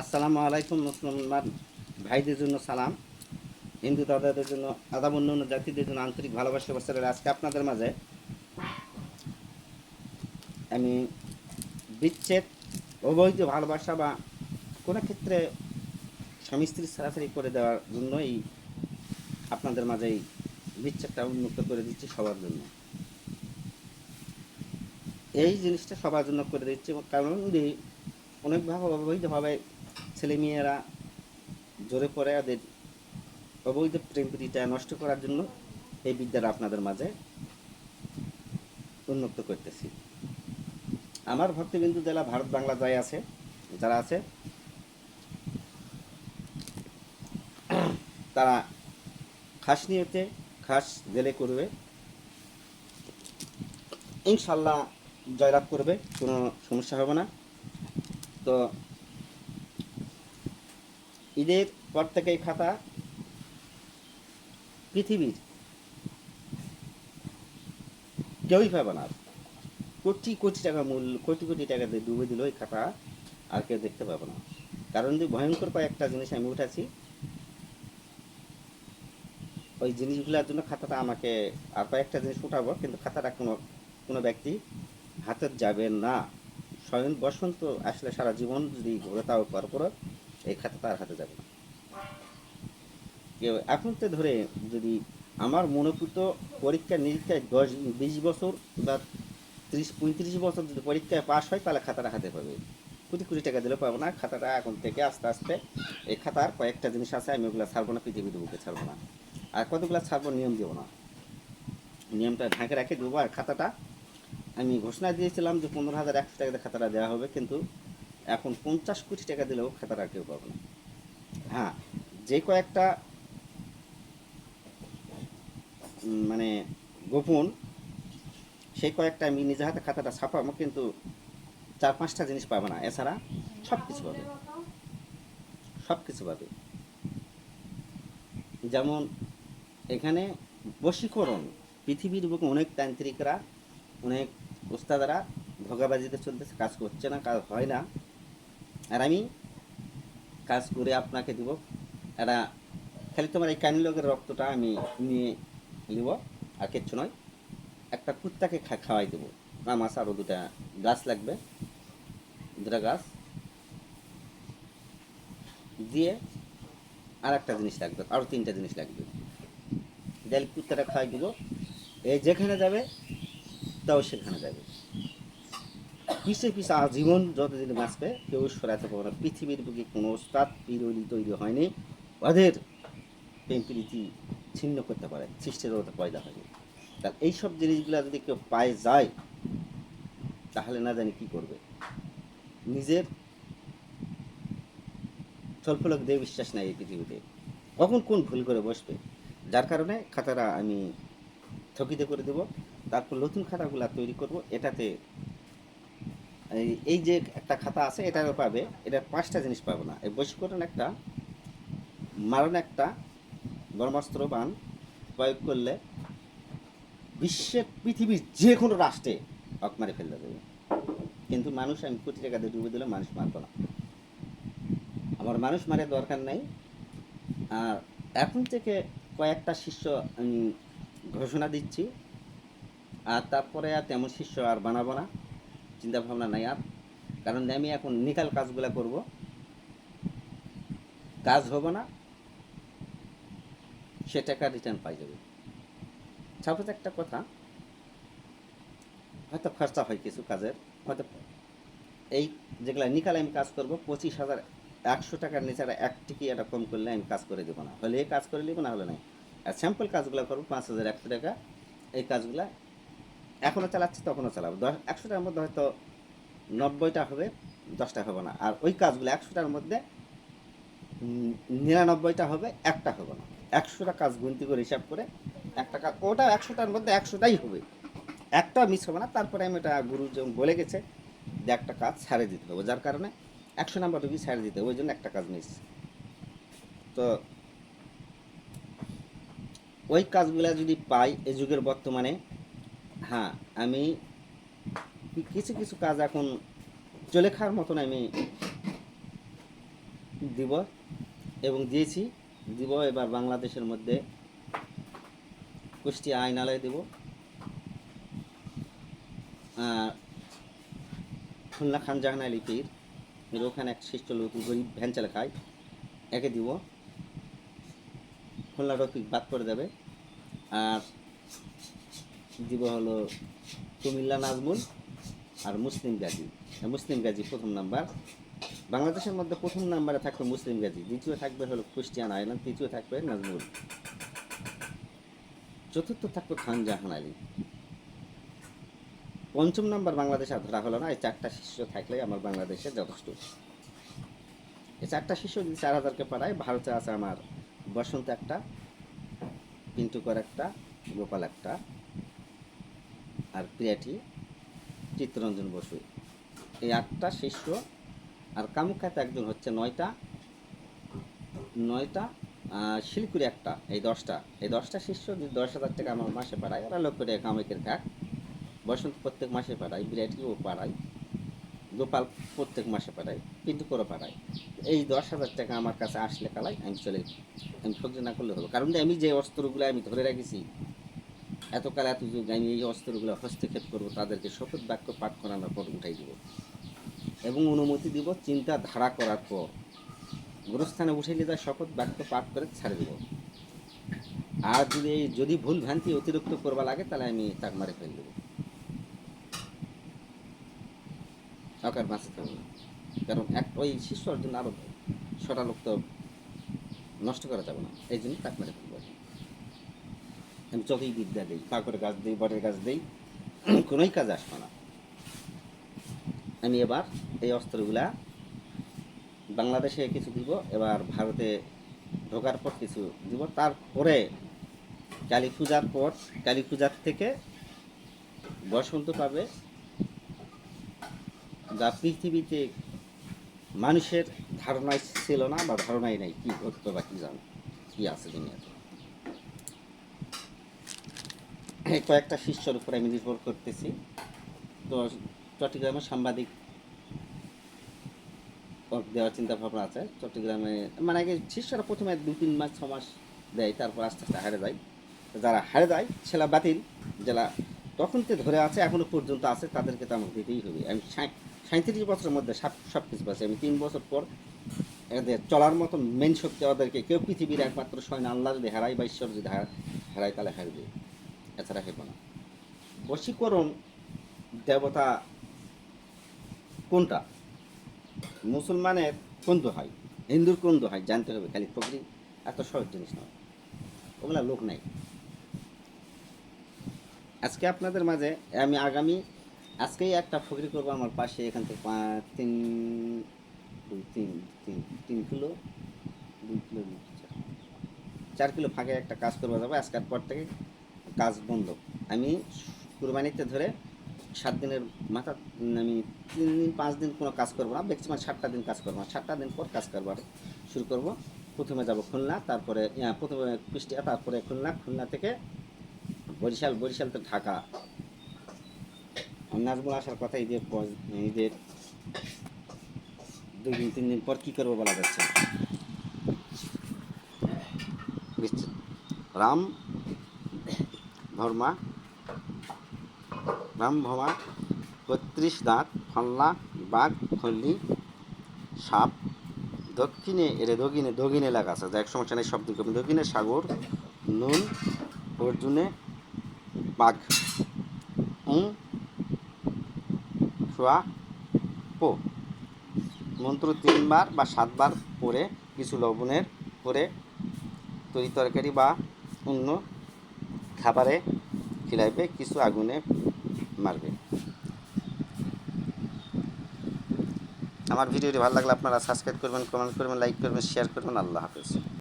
আসসালামু আলাইকুম মুসলমান ভাইদের জন্য সালাম, হিন্দু দাদাদের জন্য, আদাব অন্য অন্য জাতিদের জন্য আন্তরিক ভালোবাসা বছরের আজকে আপনাদের মাঝে আমি বিচ্ছেদ, অবৈধ ভালোবাসা বা কোনো ক্ষেত্রে স্বামী স্ত্রী ছাড়াছাড়ি করে দেওয়ার জন্য এই আপনাদের মাঝে এই বিচ্ছেদটা উন্মুক্ত করে দিচ্ছি সবার জন্য। এই জিনিসটা সবার জন্য করে দিচ্ছি, কারণ অনেকভাবে অবৈধভাবে ছেলে মেয়েরা জোরে পড়ে ওদের অবৈধ প্রেম প্রীতিটা নষ্ট করার জন্য এই বিদ্যাটা আপনাদের মাঝে উন্নত করতেছি। আমার ভক্তবিন্দু জেলা ভারত বাংলা যায় আছে, যারা আছে, তারা খাস নিয়েতে, খাস জেলে করবে। ইনশাল্লাহ জয়লাভ করবে, কোনো সমস্যা হবে না তো ঈদের পর থেকে খাতা পৃথিবীর কেউই পাবে না। কোটি কোটি টাকা মূল্য, কোটি কোটি টাকা দিয়ে ডুবে দিল এই খাতা, আর কেউ দেখতে পাবে না কারণ যে ভয়ঙ্কর কয়েকটা জিনিস আমি উঠাছি ওই জিনিসগুলোর জন্য খাতাটা আমাকে, আর কয়েকটা জিনিস উঠাবো, কিন্তু খাতাটা কোনো কোনো ব্যক্তি হাতে যাবে না। স্বয়ং বসন্ত আসলে সারা জীবন যদি ঘুরে তাও পার করে, এই খাতা তার হাতে যাবে না। কেউ এখন তো ধরে যদি আমার মনোপুত পরীক্ষা নিরীক্ষায় দশ, বিশ বছর বা ত্রিশ, পঁয়ত্রিশ বছর যদি পরীক্ষায় পাশ হয়, তাহলে খাতাটা হাতে পাবে। কোটি কোটি টাকা দিলে পাবো না। খাতাটা এখন থেকে আস্তে আস্তে এই খাতার কয়েকটা জিনিস আছে, আমি ওগুলো ছাড়বো না, পৃথিবীর বুকে ছাড়বো না। আর কতগুলো ছাড়বো, নিয়ম দেবো না। নিয়মটা ঢাকে রাখে দেবো আর খাতাটা আমি ঘোষণা দিয়েছিলাম যে পনেরো হাজার একশো টাকা দিয়ে খাতাটা দেওয়া হবে, কিন্তু এখন পঞ্চাশ কোটি টাকা দিলেও খাতাটা কেউ পাবে না। হ্যাঁ যে কয়েকটা মানে গোপন, সেই কয়েকটা আমি নিজে হাতে খাতাটা ছাপাবো, কিন্তু চার পাঁচটা জিনিস পাবে না। এছাড়া সব কিছু পাবে। সব কিছু পাবে। যেমন এখানে বশীকরণ, পৃথিবীর বুকে অনেক তান্ত্রিকরা অনেক ওস্তাদারা ভোগাবাজিতে চলতেছে, কাজ করছে না, কাজ হয় না। আর আমি কাজ করে আপনাকে দিব। এটা খালি তোমার এই কানি লোকের রক্তটা আমি নিয়ে নিব, আর কিচ্ছু নয়। একটা কুত্তাকে খাওয়াই দেবো। না, মাছ আরও দুটা গাছ লাগবে। দুটা গাছ দিয়ে আর একটা জিনিস লাগবে আরও তিনটা জিনিস লাগবে। দেল কুত্তাটা খাওয়াই দেবো এই যেখানে যাবে তাও সেখানে যাবে। পিছে পিছে আজীবন যতদিন বাঁচবে, কেউ সরাতে পারবে না। পৃথিবীর বুকে কোনো ওস্তাদ পিরোলি তৈরি হয়নি। ওদের প্রেম প্রীতি ছিন্ন করতে পারে, সৃষ্টির ওটা পয়দা হয়নি। তা এইসব জিনিসগুলো যদি কেউ পায় যায়, তাহলে না জানি কি করবে। নিজের স্বল্পলোক দেহ বিশ্বাস নাই এই পৃথিবীতে। কখন কোন ভুল করে বসবে? যার কারণে খাতাটা আমি থকিতে করে দেব। তারপর নতুন খাতাগুলো তৈরি করব। এটাতে এই- যে একটা খাতা আছে এটারও পাবে এটা পাঁচটা জিনিস পাবো না। এই বশীকরণ একটা, মারণ একটা, ব্রহ্মাস্ত্র বান প্রয়োগ করলে বিশ্বের পৃথিবীর যে কোনো রাষ্ট্রে হক মারে ফেলতে দেবে। কিন্তু মানুষ আমি কোটি টাকা দিয়ে ডুবে দিলে মানুষ মারব না। আমার মানুষ মারে দরকার নাই। আর এখন থেকে কয়েকটা শিষ্য আমি ঘোষণা দিচ্ছি। আর তারপরে আর তেমন শিষ্য আর বানাবো না চিন্তা ভাবনা নাই আর। কারণ আমি এখন নিকাল কাজগুলো করব। কাজ হবে না, সে টাকা রিটার্ন পাই যাবে। সাপোজ একটা কথা, হয়তো খরচা হয় কিছু কাজের, হয়তো এই যেগুলো নিকালে আমি কাজ করব, পঁচিশ হাজার একশো টাকার নিচে এক টিকি এটা কম করলে আমি কাজ করে দেবো না। হলে এই কাজ করে নেব, না হলে নাই। আর স্যাম্পল কাজগুলো করব, পাঁচ হাজার একশো টাকা, এই কাজগুলো এখনও চালাচ্ছি, তখনও চালাবো। দশ, একশোটার মধ্যে হয়তো নব্বইটা হবে, দশটা হবে না। আর ওই কাজগুলো একশোটার মধ্যে নিরানব্বইটা হবে, একটা হবে না। একশোটা কাজ গুনতি করে হিসাব করে একটা কাজ, ওটা একশোটার মধ্যে একশোটাই হবে। একটা মিস হবে না, তারপরে আমি এটা গুরু যেমন বলে গেছে যে একটা কাজ ছাড়ে দিতে হবে, যার কারণে একশো নাম্বার রুগী ছাড়ে দিতে হবে, ওই জন্য একটা কাজ মিস তো ওই কাজগুলা যদি পাই, এই যুগের বর্তমানে হ্যাঁ আমি কিছু কিছু কাজ এখন চলে খাওয়ার মতন আমি দিব এবং দিয়েছি, দিব এবার বাংলাদেশের মধ্যে কুষ্টিয়া আইনালয় দেব। খুলনা খান জাহান আলী পীর ওখানে এক শিষ্ট লোক, গরিব ভ্যান খায় একে দিব। খুলনা রফিক বাদ করে দেবে আর দিব হলো কুমিল্লা নাজমুল আর মুসলিম গাজী। মুসলিম গাজী প্রথম নাম্বার। বাংলাদেশের মধ্যে প্রথম নাম্বারে থাকবে মুসলিম গাজী। দ্বিতীয় থাকবে হলো ক্রিস্টিয়ান আইলাম তৃতীয় থাকবে নাজমুল। চতুর্থ থাকবে খান জাহান আলী। পঞ্চম নাম্বার বাংলাদেশে আর ধরা হলো না। এই চারটা শিষ্য থাকলে আমার বাংলাদেশে যথেষ্ট। এই চারটা শিষ্য যদি চার হাজারকে পাঠায়, ভারতে আছে আমার বসন্ত একটা, পিন্টুকর একটা, গোপাল একটা। আর প্রিয়াটি চিত্তরঞ্জন বসু। এই আটটা শিষ্য আর কামুখাতে একজন হচ্ছে নয়টা নয়টা শিলকুড়ি একটা, এই দশটা। এই দশটা শিষ্য দশ হাজার টাকা আমার মাসে পাড়ায় আর লক্ষ টাকা কামাইকের খাক বসন্ত প্রত্যেক মাসে পাঠায় বিরাটিও পাঠায় গোপাল প্রত্যেক মাসে পাঠায় কিন্তু করে পাঠায় এই দশ হাজার টাকা আমার কাছে আসলে কালাই, আমি চলে আমি সহ্য না করলে হলো। কারণ আমি যে অস্ত্রগুলো আমি ধরে রেখেছি এতকাল এত যুগ আমি এই অস্ত্রগুলো হস্তক্ষেপ করব, তাদেরকে শপথ বাক্য পাঠ করানোর পর উঠাই দিব। এবং অনুমতি দিব চিন্তা ধারা করার পর। গুরুস্থানে উঠে নিয়ে যায় শপথ বাক্য পাঠ করে ছাড়ে দেব। আর যদি এই যদি ভুল ভ্রান্তি অতিরিক্ত করবা লাগে, তাহলে আমি তাক মারে ফেলে দেবো। কাউকে বাঁচতে হবে না। কারণ এক ওই শিষ্য অর্জন আরও ছটা লোক তো নষ্ট করা যাবে না। এই জন্য তাক মেরে ফেলব আমি যতই বিদ্যা দিই পাকড়ের গাছ দিই, বটের গাছ দিই, কোনোই কাজ আসবে না। আমি এবার এই অস্ত্রগুলা বাংলাদেশে কিছু দিব, এবার ভারতে ঢোকার পর কিছু দিব, তারপরে কালী পূজার পর কালী পূজার থেকে বসন্ত পাবে। যা পৃথিবীতে মানুষের ধারণায় ছিল না বা ধারণাই নাই, কি ঘটতো বা কি জানো, কি আছে দুনিয়াতে এই কয়েকটা শিষ্যর উপর আমি নির্ভর করতেছি। তো চট্টগ্রামের সাংবাদিক দেওয়ার চিন্তা ভাবনা আছে। চট্টগ্রামে মানে আগে শিষ্যরা প্রথমে দু তিন মাস, ছ মাস দেয়, তারপর আস্তে আস্তে হারে যায়। যারা হারে যায় ছেলা বাতিল। যারা তখন তো ধরে আছে এখনও পর্যন্ত আছে, তাদেরকে তো আমাকে দিতেই হবে। আমি সাঁত্রিশ বছরের মধ্যে সব সব কিছু পাচ্ছি। আমি তিন বছর পর এদের চলার মতো মেন শক্তি ওদেরকে, কেউ পৃথিবীর একমাত্র স্বয়ং আল্লাহ যদি হারাই বা ঈশ্বর যদি হারা- হারায়, তাহলে হারবে এছাড়া হেব না। বশীকরণ দেবতা কোনটা? মুসলমানের কোন হয়? হিন্দুর কোন হয়? জানতে হবে, খালি প্রকৃতি এত সহজ জিনিস নয়। ওগুলা লোক নাই। আজকে আপনাদের মাঝে আমি আগামী, আজকেই একটা ফকরি করব আমার পাশে, এখান থেকে পাঁচ তিন, দুই, তিন তিন তিন কিলো, দুই কিলো। চার কিলো ফাঁকে একটা কাজ করব যাব। আজকের পর থেকে কাজ বন্ধ। আমি কুরবানিতে ধরে সাত দিনের মাথা, আমি তিন দিন, পাঁচ দিন কোনো কাজ করব না ম্যাক্সিমাম সাতটা দিন কাজ করব না। সাতটা দিন পর কাজ করবার শুরু করব। প্রথমে যাব খুলনা, তারপরে প্রথমে কুষ্টিয়া তারপরে খুলনা। খুলনা থেকে বরিশাল বরিশাল তো ঢাকা। নাজমুল আসার কথা ঈদের পর ঈদের দুই দিন, তিন দিন পর কী করব বলা যাচ্ছে রাম ধর্মা রাম ভমা বত্রিশ দাঁত ফল্লা বাঘ খল্লি সাপ। দক্ষিণে এর দক্ষিণে দক্ষিণ এলাকা আছে। এক সমস্যা নেই শব্দ দক্ষিণে সাগর, নুন, অর্জুনে, বাঘ। উং ছুয়া, পো। মন্ত্র তিনবার বা সাতবার পরে কিছু লবণের পরে তরি তরকারি বা অন্য খাবারে খিলাইবে, কিছু আগুনে মারবে। আমার ভিডিওটি ভালো লাগলে আপনারা সাবস্ক্রাইব করবেন কমেন্ট করবেন লাইক করবেন শেয়ার করবেন। আল্লাহ হাফেজ।